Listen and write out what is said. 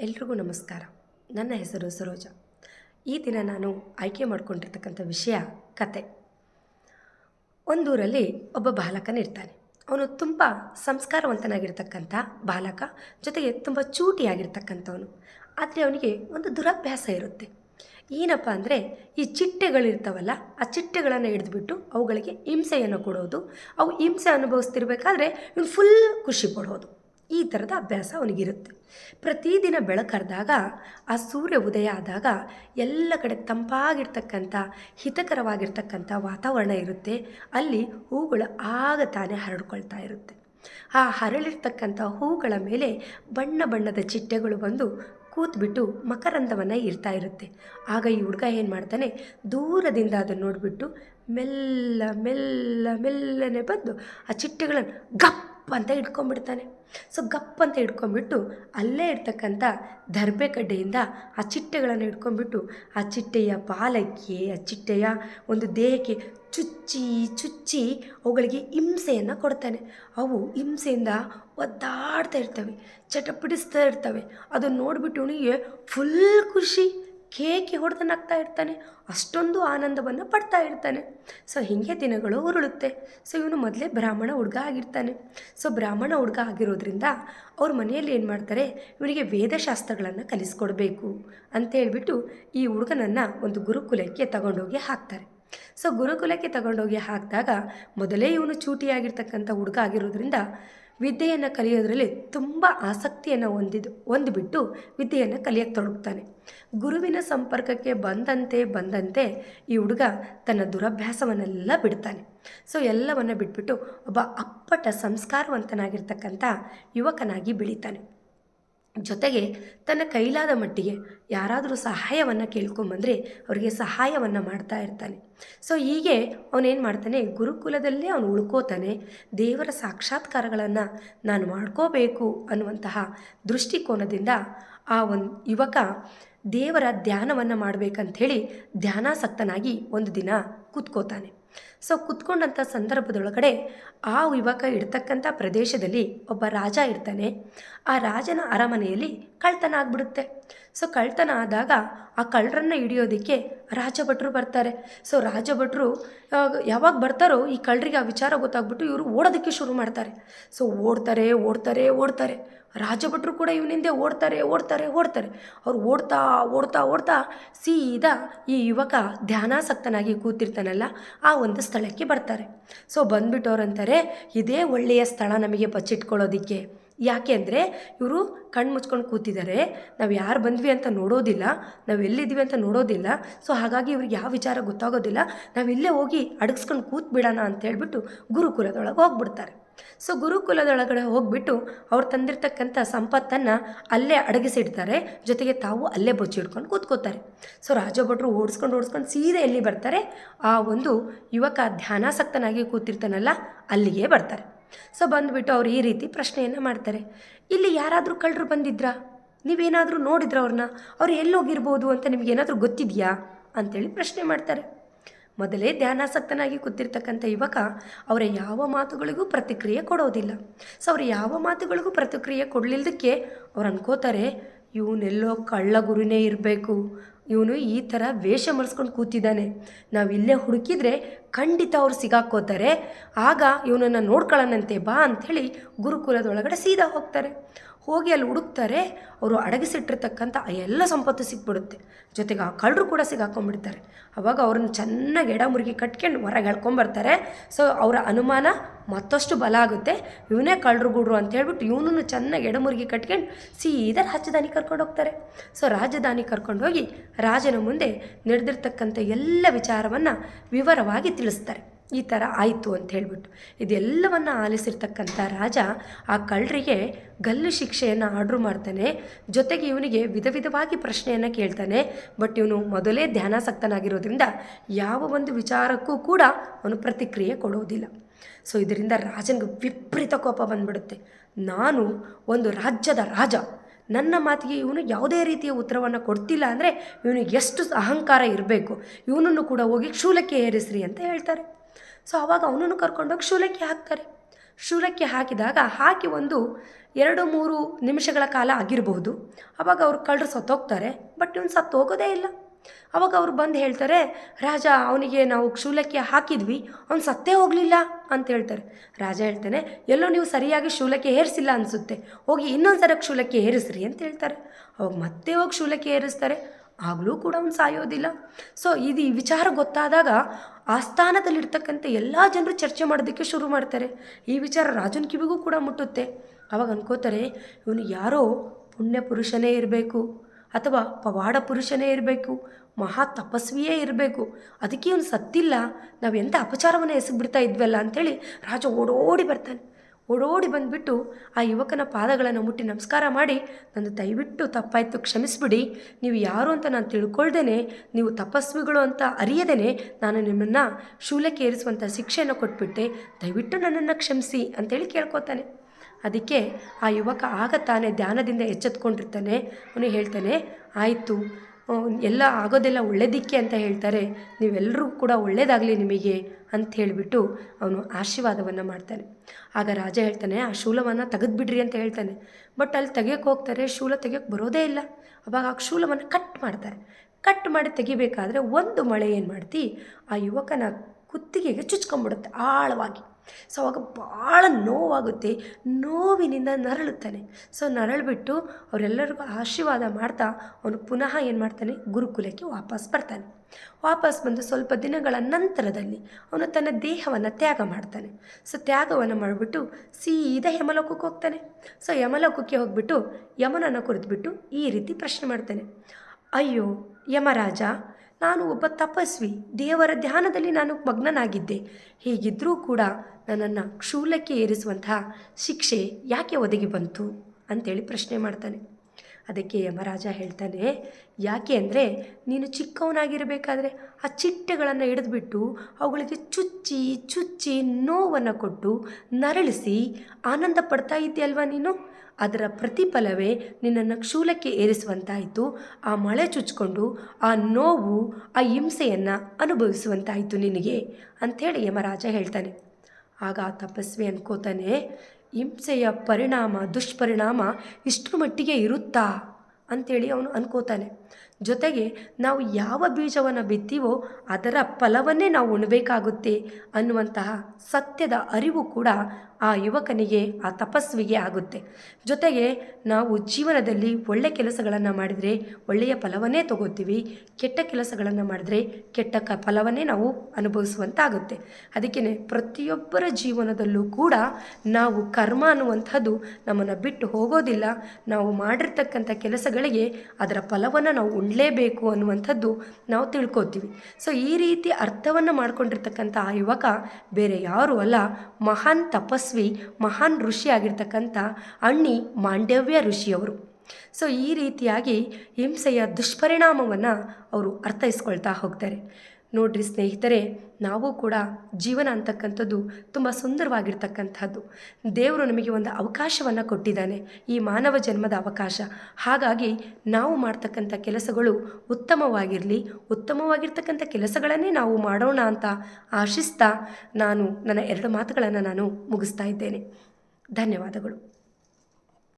ಎಲ್ರಿಗೂ ನಮಸ್ಕಾರ. ನನ್ನ ಹೆಸರು ಸರೋಜ. ಈ ದಿನ ನಾನು ಆಯ್ಕೆ ಮಾಡಿಕೊಂಡಿರ್ತಕ್ಕಂಥ ವಿಷಯ ಕತೆ. ಒಂದೂರಲ್ಲಿ ಒಬ್ಬ ಬಾಲಕನಿರ್ತಾನೆ ಅವನು ತುಂಬ ಸಂಸ್ಕಾರವಂತನಾಗಿರ್ತಕ್ಕಂಥ ಬಾಲಕ, ಜೊತೆಗೆ ತುಂಬ ಚೂಟಿಯಾಗಿರ್ತಕ್ಕಂಥವನು. ಆದರೆ ಅವನಿಗೆ ಒಂದು ದುರಭ್ಯಾಸ ಇರುತ್ತೆ. ಏನಪ್ಪ ಅಂದರೆ, ಈ ಚಿಟ್ಟೆಗಳಿರ್ತಾವಲ್ಲ, ಆ ಚಿಟ್ಟೆಗಳನ್ನು ಹಿಡಿದುಬಿಟ್ಟು ಅವುಗಳಿಗೆ ಹಿಂಸೆಯನ್ನು ಕೊಡೋದು. ಅವು ಹಿಂಸೆ ಅನುಭವಿಸ್ತಿರ್ಬೇಕಾದ್ರೆ ಇವ್ನು ಫುಲ್ ಖುಷಿ ಪಡೋದು. ಈ ಥರದ ಅಭ್ಯಾಸ ಅವನಿಗಿರುತ್ತೆ. ಪ್ರತಿದಿನ ಬೆಳಕರ್ದಾಗ, ಆ ಸೂರ್ಯ ಉದಯ ಆದಾಗ ಎಲ್ಲ ಕಡೆ ತಂಪಾಗಿರ್ತಕ್ಕಂಥ, ಹಿತಕರವಾಗಿರ್ತಕ್ಕಂಥ ವಾತಾವರಣ ಇರುತ್ತೆ. ಅಲ್ಲಿ ಹೂಗಳು ಆಗ ತಾನೇ ಹರಡ್ಕೊಳ್ತಾ ಇರುತ್ತೆ. ಆ ಹರಳಿರ್ತಕ್ಕಂಥ ಹೂಗಳ ಮೇಲೆ ಬಣ್ಣ ಬಣ್ಣದ ಚಿಟ್ಟೆಗಳು ಬಂದು ಕೂತ್ಬಿಟ್ಟು ಮಕರಂದವನ್ನು ಇರ್ತಾ ಇರುತ್ತೆ. ಆಗ ಈ ಹುಡುಗ ಏನು ಮಾಡ್ತಾನೆ, ದೂರದಿಂದ ಅದನ್ನು ನೋಡಿಬಿಟ್ಟು ಮೆಲ್ಲ ಮೆಲ್ಲ, ಮೆಲ್ಲನೆ ಬಂದು ಆ ಚಿಟ್ಟೆಗಳನ್ನು ಗಪ್ ಅಂತ ಹಿಡ್ಕೊಂಡ್ಬಿಡ್ತಾನೆ. ಸೊ ಗಪ್ ಅಂತ ಇಟ್ಕೊಂಡ್ಬಿಟ್ಟು ಅಲ್ಲೇ ಇರ್ತಕ್ಕಂಥ ದರ್ಬೆ ಕಡ್ಡೆಯಿಂದ ಆ ಚಿಟ್ಟೆಗಳನ್ನು ಇಟ್ಕೊಂಡ್ಬಿಟ್ಟು ಆ ಚಿಟ್ಟೆಯ ಬಾಲಕ್ಕೆ ಆ ಚಿಟ್ಟೆಯ ಒಂದು ದೇಹಕ್ಕೆ ಚುಚ್ಚಿ ಚುಚ್ಚಿ ಅವುಗಳಿಗೆ ಹಿಂಸೆಯನ್ನು ಕೊಡ್ತಾನೆ. ಅವು ಹಿಂಸೆಯಿಂದ ಒದ್ದಾಡ್ತಾ ಇರ್ತವೆ, ಚಟಪಡಿಸ್ತಾ ಇರ್ತವೆ. ಅದನ್ನು ನೋಡಿಬಿಟ್ಟು ಅವನಿಗೆ ಫುಲ್ ಖುಷಿ. ಕೇಕೆ ಹೊಡೆದನಾಗ್ತಾ ಇರ್ತಾನೆ, ಅಷ್ಟೊಂದು ಆನಂದವನ್ನು ಪಡ್ತಾ ಇರ್ತಾನೆ. ಸೊ ಹೀಗೆ ದಿನಗಳು ಉರುಳುತ್ತೆ. ಸೊ ಇವನು ಮೊದಲೇ ಬ್ರಾಹ್ಮಣ ಹುಡುಗ ಆಗಿರ್ತಾನೆ. ಸೊ ಬ್ರಾಹ್ಮಣ ಹುಡುಗ ಆಗಿರೋದ್ರಿಂದ ಅವ್ರ ಮನೆಯಲ್ಲಿ ಏನು ಮಾಡ್ತಾರೆ ಇವನಿಗೆ ವೇದಶಾಸ್ತ್ರಗಳನ್ನು ಕಲಿಸ್ಕೊಡ್ಬೇಕು ಅಂತ ಹೇಳಿಬಿಟ್ಟು ಈ ಹುಡುಗನನ್ನು ಒಂದು ಗುರುಕುಲಕ್ಕೆ ತಗೊಂಡೋಗಿ ಹಾಕ್ತಾರೆ. ಸೊ ಗುರುಕುಲಕ್ಕೆ ತಗೊಂಡೋಗಿ ಹಾಕಿದಾಗ ಮೊದಲೇ ಇವನು ಚೂಟಿಯಾಗಿರ್ತಕ್ಕಂಥ ಹುಡುಗ ಆಗಿರೋದ್ರಿಂದ ವಿದ್ಯೆಯನ್ನು ಕಲಿಯೋದರಲ್ಲಿ ತುಂಬ ಆಸಕ್ತಿಯನ್ನು ಹೊಂದಿದ್ದು ಹೊಂದಿಬಿಟ್ಟು ವಿದ್ಯೆಯನ್ನು ಕಲಿಯಕ್ಕೆ ತೊಡಗ್ತಾನೆ. ಗುರುವಿನ ಸಂಪರ್ಕಕ್ಕೆ ಬಂದಂತೆ ಬಂದಂತೆ ಈ ಹುಡುಗ ತನ್ನ ದುರಭ್ಯಾಸವನ್ನೆಲ್ಲ ಬಿಡ್ತಾನೆ. ಸೊ, ಎಲ್ಲವನ್ನು ಬಿಟ್ಬಿಟ್ಟು ಒಬ್ಬ ಅಪ್ಪಟ ಸಂಸ್ಕಾರವಂತನಾಗಿರ್ತಕ್ಕಂಥ ಯುವಕನಾಗಿ ಬೆಳೀತಾನೆ. ಜೊತೆಗೆ ತನ್ನ ಕೈಲಾದ ಮಟ್ಟಿಗೆ ಯಾರಾದರೂ ಸಹಾಯವನ್ನು ಕೇಳ್ಕೊಂಬಂದರೆ ಅವರಿಗೆ ಸಹಾಯವನ್ನು ಮಾಡ್ತಾ ಇರ್ತಾನೆ. ಸೊ ಹೀಗೆ ಅವನೇನು ಮಾಡ್ತಾನೆ? ಗುರುಕುಲದಲ್ಲೇ ಅವನು ಉಳ್ಕೋತಾನೆ. ದೇವರ ಸಾಕ್ಷಾತ್ಕಾರಗಳನ್ನು ನಾನು ಮಾಡ್ಕೋಬೇಕು ಅನ್ನುವಂತಹ ದೃಷ್ಟಿಕೋನದಿಂದ ಆ ಒಂದು ಯುವಕ ದೇವರ ಧ್ಯಾನವನ್ನು ಮಾಡಬೇಕಂಥೇಳಿ ಧ್ಯಾನಾಸಕ್ತನಾಗಿ ಒಂದು ದಿನ ಕೂತ್ಕೋತಾನೆ. ಸೊ ಕುತ್ಕೊಂಡಂಥ ಸಂದರ್ಭದೊಳಗಡೆ ಆ ಯುವಕ ಇರ್ತಕ್ಕಂಥ ಪ್ರದೇಶದಲ್ಲಿ ಒಬ್ಬ ರಾಜ ಇರ್ತಾನೆ. ಆ ರಾಜನ ಅರಮನೆಯಲ್ಲಿ ಕಳ್ತನ ಆಗ್ಬಿಡುತ್ತೆ. ಸೊ ಕಳ್ತನ ಆದಾಗ ಆ ಕಳ್ಳರನ್ನು ಹಿಡಿಯೋದಕ್ಕೆ ರಾಜಭಟ್ರು ಬರ್ತಾರೆ. ಸೊ ರಾಜಭಟ್ರು ಯಾವಾಗ ಬರ್ತಾರೋ ಈ ಕಳ್ಳರಿಗೆ ಆ ವಿಚಾರ ಗೊತ್ತಾಗ್ಬಿಟ್ಟು ಇವರು ಓಡೋದಕ್ಕೆ ಶುರು ಮಾಡ್ತಾರೆ. ಸೊ ಓಡ್ತಾರೆ ಓಡ್ತಾರೆ ಓಡ್ತಾರೆ. ರಾಜಭಟ್ರು ಕೂಡ ಇವನಿಂದೆ ಓಡ್ತಾರೆ ಓಡ್ತಾರೆ ಓಡ್ತಾರೆ. ಅವ್ರು ಓಡ್ತಾ ಓಡ್ತಾ ಓಡ್ತಾ ಸೀದಾ ಈ ಯುವಕ ಧ್ಯಾನಾಸಕ್ತನಾಗಿ ಕೂತಿರ್ತಾನಲ್ಲ, ಆ ಒಂದು ಸ್ಥಳಕ್ಕೆ ಬರ್ತಾರೆ. ಸೊ ಬಂದ್ಬಿಟ್ಟು ಅವ್ರಂತಾರೆ ಇದೇ ಒಳ್ಳೆಯ ಸ್ಥಳ ನಮಗೆ ಬಚ್ಚಿಟ್ಕೊಳ್ಳೋದಕ್ಕೆ. ಯಾಕೆ ಅಂದರೆ ಇವರು ಕಣ್ಣು ಮುಚ್ಕೊಂಡು ಕೂತಿದ್ದಾರೆ. ನಾವು ಯಾರು ಬಂದ್ವಿ ಅಂತ ನೋಡೋದಿಲ್ಲ. ನಾವು ಎಲ್ಲಿದ್ದೀವಿ ಅಂತ ನೋಡೋದಿಲ್ಲ. ಸೊ ಹಾಗಾಗಿ ಇವ್ರಿಗೆ ಯಾವ ವಿಚಾರ ಗೊತ್ತಾಗೋದಿಲ್ಲ. ನಾವು ಇಲ್ಲೇ ಹೋಗಿ ಅಡಗಿಸ್ಕೊಂಡು ಕೂತ್ಬಿಡೋಣ ಅಂತ ಹೇಳ್ಬಿಟ್ಟು ಗುರುಕುಲದೊಳಗೆ ಹೋಗ್ಬಿಡ್ತಾರೆ. ಸೊ ಗುರುಕುಲದೊಳಗಡೆ ಹೋಗ್ಬಿಟ್ಟು ಅವ್ರು ತಂದಿರ್ತಕ್ಕಂಥ ಸಂಪತ್ತನ್ನು ಅಲ್ಲೇ ಅಡಗಿಸಿಡ್ತಾರೆ. ಜೊತೆಗೆ ತಾವು ಅಲ್ಲೇ ಬಚ್ಚಿಡ್ಕೊಂಡು ಕೂತ್ಕೋತಾರೆ. ಸೊ ರಾಜಭಟ್ರು ಓಡಿಸ್ಕೊಂಡು ಓಡಿಸ್ಕೊಂಡು ಸೀದಾ ಎಲ್ಲಿ ಬರ್ತಾರೆ? ಆ ಒಂದು ಯುವಕ ಧ್ಯಾನಾಸಕ್ತನಾಗಿ ಕೂತಿರ್ತಾನಲ್ಲ, ಅಲ್ಲಿಗೆ ಬರ್ತಾರೆ. ಸೊ ಬಂದುಬಿಟ್ಟು ಅವ್ರು ಈ ರೀತಿ ಪ್ರಶ್ನೆಯನ್ನು ಮಾಡ್ತಾರೆ. ಇಲ್ಲಿ ಯಾರಾದರೂ ಕಳ್ಳರು ಬಂದಿದ್ರಾ? ನೀವೇನಾದರೂ ನೋಡಿದ್ರ ಅವ್ರನ್ನ ಅವ್ರು ಎಲ್ಲೋಗಿರ್ಬೋದು ಅಂತ ನಿಮಗೇನಾದರೂ ಗೊತ್ತಿದೆಯಾ? ಅಂತೇಳಿ ಪ್ರಶ್ನೆ ಮಾಡ್ತಾರೆ. ಮೊದಲೇ ಧ್ಯಾನಾಸಕ್ತನಾಗಿ ಕೂತಿರ್ತಕ್ಕಂಥ ಯುವಕ ಅವರ ಯಾವ ಮಾತುಗಳಿಗೂ ಪ್ರತಿಕ್ರಿಯೆ ಕೊಡೋದಿಲ್ಲ. ಸೊ ಅವರು ಯಾವ ಮಾತುಗಳಿಗೂ ಪ್ರತಿಕ್ರಿಯೆ ಕೊಡಲಿಲ್ಲದಕ್ಕೆ ಅವ್ರು ಅನ್ಕೋತಾರೆ, ಇವನೆಲ್ಲೋ ಕಳ್ಳ ಗುರುನೇ ಇರಬೇಕು. ಇವನು ಈ ಥರ ವೇಷ ಮರೆಸ್ಕೊಂಡು ಕೂತಿದ್ದಾನೆ. ನಾವು ಇಲ್ಲೇ ಹುಡುಕಿದ್ರೆ ಖಂಡಿತ ಅವ್ರು ಸಿಗಾಕೋತಾರೆ ಆಗ ಇವನನ್ನು ನೋಡ್ಕೊಳ್ಳೋಣಂತೆ ಬಾ ಅಂಥೇಳಿ ಗುರುಕುಲದೊಳಗಡೆ ಸೀದಾ ಹೋಗ್ತಾರೆ. ಹೋಗಿ ಅಲ್ಲಿ ಹುಡುಕ್ತಾರೆ, ಅವರು ಅಡಗಿಸಿಟ್ಟಿರ್ತಕ್ಕಂಥ ಆ ಎಲ್ಲ ಸಂಪತ್ತು ಸಿಕ್ಬಿಡುತ್ತೆ. ಜೊತೆಗೆ ಆ ಕಳ್ಳರು ಕೂಡ ಸಿಗಾಕೊಂಡ್ಬಿಡ್ತಾರೆ. ಅವಾಗ ಅವ್ರನ್ನ ಚೆನ್ನಾಗಿ ಎಡ ಮುರುಗಿ ಕಟ್ಕೊಂಡು ಹೊರಗೆ ಎಳ್ಕೊಂಬರ್ತಾರೆ. ಸೊ ಅವರ ಅನುಮಾನ ಮತ್ತಷ್ಟು ಬಲ ಆಗುತ್ತೆ. ಇವನೇ ಕಳ್ಳರು ಗುಡ್ರು ಅಂತ ಹೇಳ್ಬಿಟ್ಟು ಇವನನ್ನು ಚೆನ್ನಾಗಿ ಎಡಮುರುಗಿ ಕಟ್ಕೊಂಡು ಸೀದಾ ರಾಜಧಾನಿ ಕರ್ಕೊಂಡು ಹೋಗ್ತಾರೆ. ಸೊ ರಾಜಧಾನಿ ಕರ್ಕೊಂಡು ಹೋಗಿ ರಾಜನ ಮುಂದೆ ನಡೆದಿರ್ತಕ್ಕಂಥ ಎಲ್ಲ ವಿಚಾರವನ್ನು ವಿವರವಾಗಿ ತಿಳಿಸ್ತಾರೆ. ಈ ಥರ ಆಯಿತು ಅಂತ ಹೇಳಿಬಿಟ್ಟು ಇದೆಲ್ಲವನ್ನು ಆಲಿಸಿರ್ತಕ್ಕಂಥ ರಾಜ ಆ ಕಳ್ಳರಿಗೆ ಗಲ್ಲು ಶಿಕ್ಷೆಯನ್ನು ಆರ್ಡ್ರ್ ಮಾಡ್ತಾನೆ. ಜೊತೆಗೆ ಇವನಿಗೆ ವಿಧ ವಿಧವಾಗಿ ಪ್ರಶ್ನೆಯನ್ನು ಕೇಳ್ತಾನೆ. ಬಟ್ ಇವನು ಮೊದಲೇ ಧ್ಯಾನಾಸಕ್ತನಾಗಿರೋದ್ರಿಂದ ಯಾವ ಒಂದು ವಿಚಾರಕ್ಕೂ ಕೂಡ ಅವನು ಪ್ರತಿಕ್ರಿಯೆ ಕೊಡೋದಿಲ್ಲ. ಸೊ ಇದರಿಂದ ರಾಜನಿಗೆ ವಿಪರೀತ ಕೋಪ ಬಂದ್ಬಿಡುತ್ತೆ. ನಾನು ಒಂದು ರಾಜ್ಯದ ರಾಜ. ನನ್ನ ಮಾತಿಗೆ ಇವನು ಯಾವುದೇ ರೀತಿಯ ಉತ್ತರವನ್ನು ಕೊಡ್ತಿಲ್ಲ ಅಂದರೆ ಇವನಿಗೆ ಎಷ್ಟು ಅಹಂಕಾರ ಇರಬೇಕು. ಇವನನ್ನು ಕೂಡ ಹೋಗಿ ಕ್ಷೂಲಕ್ಕೆ ಏರಿಸ್ರಿ ಅಂತ ಹೇಳ್ತಾರೆ. ಸೊ ಆವಾಗ ಅವನನ್ನು ಕರ್ಕೊಂಡೋಗಿ ಶೂಲಕ್ಕೆ ಹಾಕ್ತಾರೆ. ಶೂಲಕ್ಕೆ ಹಾಕಿದಾಗ ಹಾಕಿ ಒಂದು ಎರಡು ಮೂರು ನಿಮಿಷಗಳ ಕಾಲ ಆಗಿರಬಹುದು. ಅವಾಗ ಅವ್ರು ಕಳ್ಳರು ಸತ್ತೋಗ್ತಾರೆ, ಬಟ್ ಇವನು ಸತ್ತು ಹೋಗೋದೇ ಇಲ್ಲ. ಅವಾಗ ಅವ್ರು ಬಂದು ಹೇಳ್ತಾರೆ, ರಾಜ, ಅವನಿಗೆ ನಾವು ಶೂಲಕ್ಕೆ ಹಾಕಿದ್ವಿ, ಅವ್ನು ಸತ್ತೇ ಹೋಗಲಿಲ್ಲ ಅಂತ ಹೇಳ್ತಾರೆ. ರಾಜ ಹೇಳ್ತಾನೆ, ಎಲ್ಲೋ ನೀವು ಸರಿಯಾಗಿ ಶೂಲಕ್ಕೆ ಏರಿಸಿಲ್ಲ ಅನಿಸುತ್ತೆ, ಹೋಗಿ ಇನ್ನೊಂದು ಸರಕ್ಕೆ ಶೂಲಕ್ಕೆ ಏರಿಸ್ರಿ ಅಂತ ಹೇಳ್ತಾರೆ. ಅವಾಗ ಮತ್ತೆ ಹೋಗಿ ಶೂಲಕ್ಕೆ ಏರಿಸ್ತಾರೆ. ಆಗಲೂ ಕೂಡ ಅವ್ನು ಸಾಯೋದಿಲ್ಲ. ಸೊ ಇದು ಈ ವಿಚಾರ ಗೊತ್ತಾದಾಗ ಆಸ್ಥಾನದಲ್ಲಿರ್ತಕ್ಕಂಥ ಎಲ್ಲ ಜನರು ಚರ್ಚೆ ಮಾಡೋದಕ್ಕೆ ಶುರು ಮಾಡ್ತಾರೆ. ಈ ವಿಚಾರ ರಾಜನ ಕಿವಿಗೂ ಕೂಡ ಮುಟ್ಟುತ್ತೆ. ಅವಾಗ ಅನ್ಕೋತಾರೆ, ಇವನು ಯಾರೋ ಪುಣ್ಯ ಪುರುಷನೇ ಇರಬೇಕು ಅಥವಾ ಪವಾಡ ಪುರುಷನೇ ಇರಬೇಕು, ಮಹಾ ತಪಸ್ವಿಯೇ ಇರಬೇಕು. ಅದಕ್ಕೆ ಇವನು ಸತ್ತಿಲ್ಲ. ನಾವು ಎಂಥ ಅಪಚಾರವನ್ನು ಎಸಗಿಬಿಡ್ತಾ ಇದ್ವಲ್ಲ? ಅಂಥೇಳಿ ರಾಜ ಓಡೋಡಿ ಬರ್ತಾನೆ. ಓಡೋಡಿ ಬಂದುಬಿಟ್ಟು ಆ ಯುವಕನ ಪಾದಗಳನ್ನು ಮುಟ್ಟಿ ನಮಸ್ಕಾರ ಮಾಡಿ, ನಂದು ದಯವಿಟ್ಟು ತಪ್ಪಾಯಿತು, ಕ್ಷಮಿಸಿಬಿಡಿ. ನೀವು ಯಾರು ಅಂತ ನಾನು ತಿಳ್ಕೊಳ್ದೇನೆ, ನೀವು ತಪಸ್ವಿಗಳು ಅಂತ ಅರಿಯದೇನೆ, ನಾನು ನಿಮ್ಮನ್ನು ಶೂಲಕ್ಕೆ ಏರಿಸುವಂಥ ಶಿಕ್ಷೆಯನ್ನು ಕೊಟ್ಬಿಟ್ಟೆ. ದಯವಿಟ್ಟು ನನ್ನನ್ನು ಕ್ಷಮಿಸಿ ಅಂತೇಳಿ ಕೇಳ್ಕೊತಾನೆ. ಅದಕ್ಕೆ ಆ ಯುವಕ ಆಗ ತಾನೇ ಧ್ಯಾನದಿಂದ ಎಚ್ಚೆತ್ಕೊಂಡಿರ್ತಾನೆ. ಅವನು ಹೇಳ್ತಾನೆ, ಆಯಿತು ಎಲ್ಲ ಆಗೋದೆಲ್ಲ ಒಳ್ಳೇದಿಕ್ಕೆ ಅಂತ ಹೇಳ್ತಾರೆ. ನೀವೆಲ್ಲರೂ ಕೂಡ ಒಳ್ಳೆಯದಾಗಲಿ ನಿಮಗೆ ಅಂತ ಹೇಳಿಬಿಟ್ಟು ಅವನು ಆಶೀರ್ವಾದವನ್ನು ಮಾಡ್ತಾನೆ. ಆಗ ರಾಜ ಹೇಳ್ತಾನೆ, ಆ ಶೂಲವನ್ನು ತೆಗೆದುಬಿಡ್ರಿ ಅಂತ ಹೇಳ್ತಾನೆ. ಬಟ್ ಅಲ್ಲಿ ತೆಗಿಯೋಕ್ಕೆ ಹೋಗ್ತಾರೆ, ಶೂಲ ತೆಗಿಯೋಕ್ಕೆ ಬರೋದೇ ಇಲ್ಲ. ಅವಾಗ ಆ ಶೂಲವನ್ನು ಕಟ್ ಮಾಡ್ತಾರೆ. ಕಟ್ ಮಾಡಿ ತೆಗಿಬೇಕಾದ್ರೆ ಒಂದು ಮಳೆ ಏನು ಮಾಡ್ತಿ? ಆ ಯುವಕನ ಕುತ್ತಿಗೆಗೆ ಚುಚ್ಕೊಂಡ್ಬಿಡುತ್ತೆ ಆಳವಾಗಿ. ಸೊ ಅವಾಗ ಭಾಳ ನೋವಾಗುತ್ತೆ, ನೋವಿನಿಂದ ನರಳುತ್ತಾನೆ. ಸೊ ನರಳಿಬಿಟ್ಟು ಅವರೆಲ್ಲರಿಗೂ ಆಶೀರ್ವಾದ ಮಾಡ್ತಾ ಅವನು ಪುನಃ ಏನು ಮಾಡ್ತಾನೆ, ಗುರುಕುಲಕ್ಕೆ ವಾಪಸ್ ಬರ್ತಾನೆ. ವಾಪಸ್ ಬಂದು ಸ್ವಲ್ಪ ದಿನಗಳ ನಂತರದಲ್ಲಿ ಅವನು ತನ್ನ ದೇಹವನ್ನು ತ್ಯಾಗ ಮಾಡ್ತಾನೆ. ಸೊ ತ್ಯಾಗವನ್ನು ಮಾಡಿಬಿಟ್ಟು ಸೀದಾ ಯಮಲೋಕಕ್ಕೆ ಹೋಗ್ತಾನೆ. ಸೊ ಯಮಲೋಕಕ್ಕೆ ಹೋಗ್ಬಿಟ್ಟು ಯಮನನ್ನು ಕುರಿತುಬಿಟ್ಟು ಈ ರೀತಿ ಪ್ರಶ್ನೆ ಮಾಡ್ತಾನೆ. ಅಯ್ಯೋ, ಯಮರಾಜ ನಾನು ಒಬ್ಬ ತಪಸ್ವಿ, ದೇವರ ಧ್ಯಾನದಲ್ಲಿ ನಾನು ಮಗ್ನನಾಗಿದ್ದೆ. ಹೀಗಿದ್ದರೂ ಕೂಡ ನನ್ನನ್ನು ಕ್ಷೂಲಕ್ಕೆ ಏರಿಸುವಂತಹ ಶಿಕ್ಷೆ ಯಾಕೆ ಒದಗಿ ಬಂತು? ಅಂತೇಳಿ ಪ್ರಶ್ನೆ ಮಾಡ್ತಾನೆ. ಅದಕ್ಕೆ ಯಮರಾಜ ಹೇಳ್ತಾನೆ, ಯಾಕೆ ಅಂದರೆ ನೀನು ಚಿಕ್ಕವನಾಗಿರಬೇಕಾದ್ರೆ ಆ ಚಿಟ್ಟೆಗಳನ್ನು ಹಿಡಿದ್ಬಿಟ್ಟು ಅವುಗಳಿಗೆ ಚುಚ್ಚಿ ಚುಚ್ಚಿ ನೋವನ್ನು ಕೊಟ್ಟು ನರಳಿಸಿ ಆನಂದ ಪಡ್ತಾ ಇದ್ದೀಯಲ್ವಾ ನೀನು? ಅದರ ಪ್ರತಿಫಲವೇ ನಿನ್ನನ್ನು ಕ್ಷೂಲಕ್ಕೆ ಏರಿಸುವಂತಾಯಿತು. ಆ ಮಳೆ ಚುಚ್ಕೊಂಡು ಆ ನೋವು, ಆ ಹಿಂಸೆಯನ್ನು ಅನುಭವಿಸುವಂತಾಯಿತು ನಿನಗೆ ಅಂಥೇಳಿ ಯಮರಾಜ ಹೇಳ್ತಾನೆ. ಆಗ ಆ ತಪಸ್ವಿ ಅನ್ಕೋತಾನೆ, ಹಿಂಸೆಯ ಪರಿಣಾಮ, ದುಷ್ಪರಿಣಾಮ ಇಷ್ಟರ ಮಟ್ಟಿಗೆ ಇರುತ್ತಾ? ಅಂಥೇಳಿ ಅವನು ಅನ್ಕೋತಾನೆ. ಜೊತೆಗೆ ನಾವು ಯಾವ ಬೀಜವನ್ನು ಬಿತ್ತೀವೋ ಅದರ ಫಲವನ್ನೇ ನಾವು ಉಣಬೇಕಾಗುತ್ತೆ ಅನ್ನುವಂತಹ ಸತ್ಯದ ಅರಿವು ಕೂಡ ಆ ಯುವಕನಿಗೆ, ಆ ತಪಸ್ವಿಗೆ ಆಗುತ್ತೆ. ಜೊತೆಗೆ ನಾವು ಜೀವನದಲ್ಲಿ ಒಳ್ಳೆ ಕೆಲಸಗಳನ್ನು ಮಾಡಿದರೆ ಒಳ್ಳೆಯ ಫಲವನ್ನೇ ತಗೋತೀವಿ ಕೆಟ್ಟ ಕೆಲಸಗಳನ್ನು ಮಾಡಿದರೆ ಕೆಟ್ಟ ಕ ಫಲವನ್ನೇ ನಾವು ಅನುಭವಿಸುವಂತಾಗುತ್ತೆ. ಅದಕ್ಕೇ ಪ್ರತಿಯೊಬ್ಬರ ಜೀವನದಲ್ಲೂ ಕೂಡ ನಾವು ಕರ್ಮ ಅನ್ನುವಂಥದ್ದು ನಮ್ಮನ್ನು ಬಿಟ್ಟು ಹೋಗೋದಿಲ್ಲ. ನಾವು ಮಾಡಿರ್ತಕ್ಕಂಥ ಕೆಲಸಗಳಿಗೆ ಅದರ ಫಲವನ್ನು ನಾವು ಉಣ್ಲೇಬೇಕು ಅನ್ನುವಂಥದ್ದು ನಾವು ತಿಳ್ಕೊತೀವಿ. ಸೊ ಈ ರೀತಿ ಅರ್ಥವನ್ನು ಮಾಡ್ಕೊಂಡಿರ್ತಕ್ಕಂಥ ಆ ಯುವಕ ಬೇರೆ ಯಾರೂ ಅಲ್ಲ. ಮಹಾನ್ ತಪಸ್ವಿ, ಮಹಾನ್ ಋಷಿ ಆಗಿರ್ತಕ್ಕಂಥ ಅಣ್ಣಿ ಮಾಂಡವ್ಯ ಋಷಿಯವರು. ಸೊ ಈ ರೀತಿಯಾಗಿ ಹಿಂಸೆಯ ದುಷ್ಪರಿಣಾಮವನ್ನು ಅವರು ಅರ್ಥೈಸ್ಕೊಳ್ತಾ ಹೋಗ್ತಾರೆ. ನೋಡ್ರಿ ಸ್ನೇಹಿತರೆ, ನಾವು ಕೂಡ ಜೀವನ ಅಂತಕ್ಕಂಥದ್ದು ತುಂಬ ಸುಂದರವಾಗಿರ್ತಕ್ಕಂಥದ್ದು. ದೇವರು ನಮಗೆ ಒಂದು ಅವಕಾಶವನ್ನು ಕೊಟ್ಟಿದ್ದಾನೆ, ಈ ಮಾನವ ಜನ್ಮದ ಅವಕಾಶ. ಹಾಗಾಗಿ ನಾವು ಮಾಡ್ತಕ್ಕಂಥ ಕೆಲಸಗಳು ಉತ್ತಮವಾಗಿರಲಿ, ಉತ್ತಮವಾಗಿರ್ತಕ್ಕಂಥ ಕೆಲಸಗಳನ್ನೇ ನಾವು ಮಾಡೋಣ ಅಂತ ಆಶಿಸ್ತಾ ನಾನು ನನ್ನ ಎರಡು ಮಾತುಗಳನ್ನು ನಾನು ಮುಗಿಸ್ತಾ ಇದ್ದೇನೆ. ಧನ್ಯವಾದಗಳು.